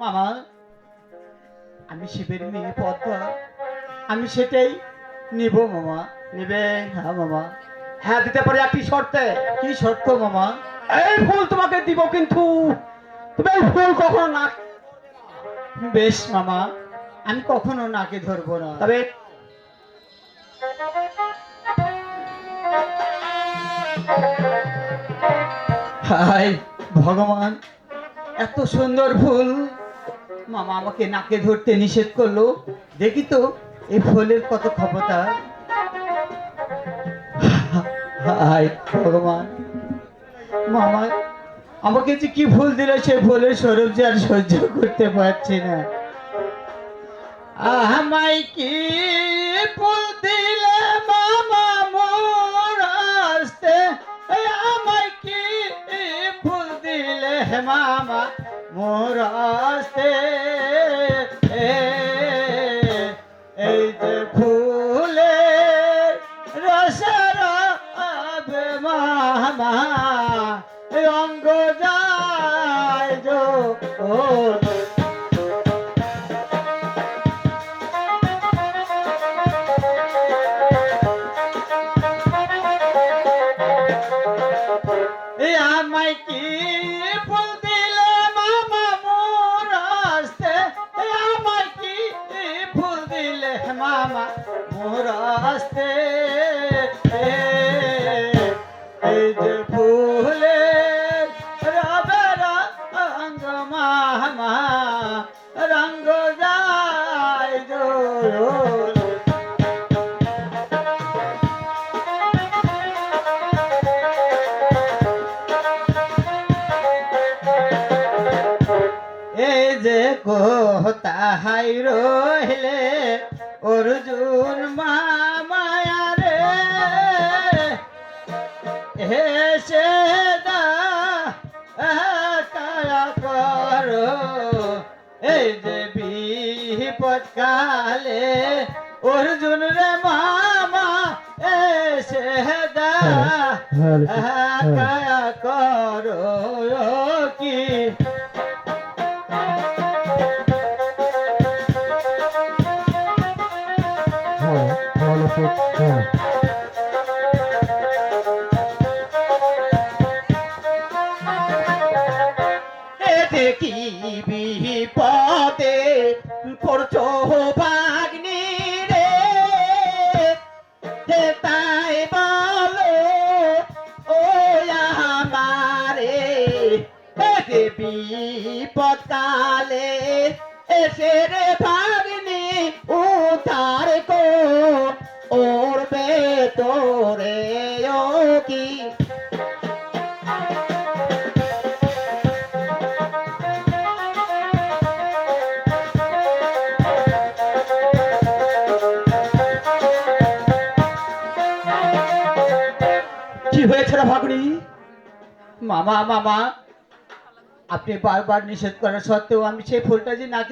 মামা, আমি শিবের মেয়ে পদ্মা। আমি সেটাই নিব মামা নিবে হ্যাঁ মামা। হ্যাঁ দিতে পারি একটি শর্তে। কি শর্ত মামা? এই ফুল তোমাকে দিব কিন্তু। তুমি এই ফুল কখনো না বেশ মামা, আমি কখনো নাকে ধরবো না। তবে হাই ভগবান, এত সুন্দর ফুল। মামা আমাকে নাকে ধরতে নিষেধ করল। দেখি তো, এই ফুলের কত ক্ষমতা। ভগবান। মামা, আমাকে যে কি ভুল দিল সে ভুলের স্বরূপ যে আর সহ্য করতে পারছি না। আমায় কি ফুল দিলে মামা মোর আসতে? আমায় কি ফুল দিলে মামা মোর আসতে? রসর আবে মামা অঙ্গ যায় যো কি ফুল দিলে মামা মোর আসতে আমায় কি ফুল দিলে মামা? মোর আসতে যে কোথায় রইলে অর্জুন মামায়া কায়া করো এই যে বিপদকালে অর্জুন রে মামা এসে দা কায়া করো কি? এতে কি বিপদে পড়ছো ভাগ্নি রে? তাই বলো, ও আমারে বিপদ কালে এসে রে ভাগ্নি উদ্ধার কো মামা মামা আপনি বারবার নিষেধ করা সত্ত্বেও আমি সেই ফুলটা যে নাকি